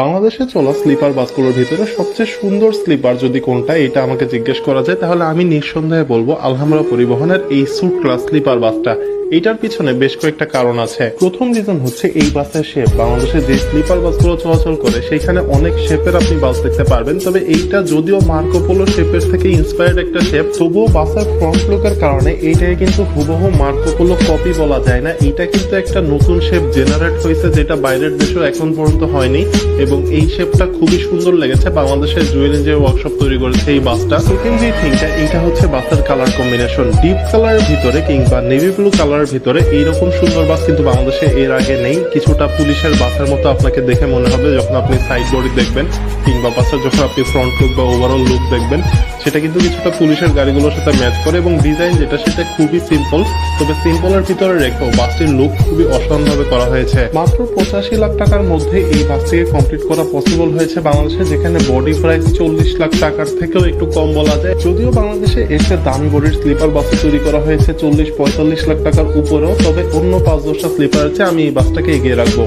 বাংলাদেশে চলা স্লিপার বাসগুলোর ভিতরে সবচেয়ে সুন্দর স্লিপার যদি কোনটা, এটা আমাকে জিজ্ঞেস করা যায়, তাহলে আমি নিঃসন্দেহে বলব আলহামরা পরিবহনের এই সুট ক্লাস স্লিপার বাসটা। এটার পিছনে বেশ কয়েকটা কারণ আছে। প্রথম রিজন হচ্ছে এই বাসের শেপ বাংলাদেশে যে স্লিপার বাসগুলো চলাচল করে, সেখানে অনেক শেপের আপনি বাস দেখতে পারবেন। তবে এইটা যদিও মার্কোপোলো শেপের থেকে ইন্সপায়ার্ড একটা শেপ তবুও বাসের ফ্রন্ট লুকের কারণে এইটাকে কিন্তু হুবহু মার্কোপোলো কপি বলা যায় না। এটা কিন্তু একটা নতুন শেপ জেনারেট হয়েছে, যেটা বাইরের দেশেও এখন পর্যন্ত হয়নি। এবং এই শেপটা খুবই সুন্দর লেগেছে। বাংলাদেশের জুয়েল যে ওয়ার্কশপ তৈরি করেছে এই বাসটা। সেকেন্ড যে থিংটা এটা হচ্ছে বাসের কালার কম্বিনেশন ডিপ কালারের ভিতরে কিংবা নেভি ব্লু কালারের ভিতরে এইরকম সুন্দর বাস কিন্তু বাংলাদেশে এর আগে নেই। কিছুটা পুলিশের বাসের মতো আপনাকে দেখে মনে হবে যখন আপনি সাইড বডি দেখবেন, কিংবা বাসের যখন আপনি ফ্রন্ট লুক বা ওভারঅল লুক দেখবেন। সেটা কিন্তু কিছুটা পুলিশের গাড়িগুলোর সাথে ম্যাচ করে এবং ডিজাইন যেটা, সেটা খুবই সিম্পল তবে সিম্পলের ভিতরে রেখেও বাসটির লুক খুবই অসাধারণভাবে করা হয়েছে। মাত্র পঁচাশি লাখ টাকার মধ্যে এই বাসটিকে কমপ্লিট করা পসিবল হয়েছে বাংলাদেশে, যেখানে বডি প্রাইস চল্লিশ লাখ টাকার থেকেও একটু কম বলা যায়। যদিও বাংলাদেশে এসে দামি বডির স্লিপার বাস তৈরি করা হয়েছে চল্লিশ পঁয়তাল্লিশ লাখ টাকার উপরেও, তবে অন্য পাঁচ দশটা স্লিপারের চেয়ে আমি এই বাসটাকে এগিয়ে রাখব।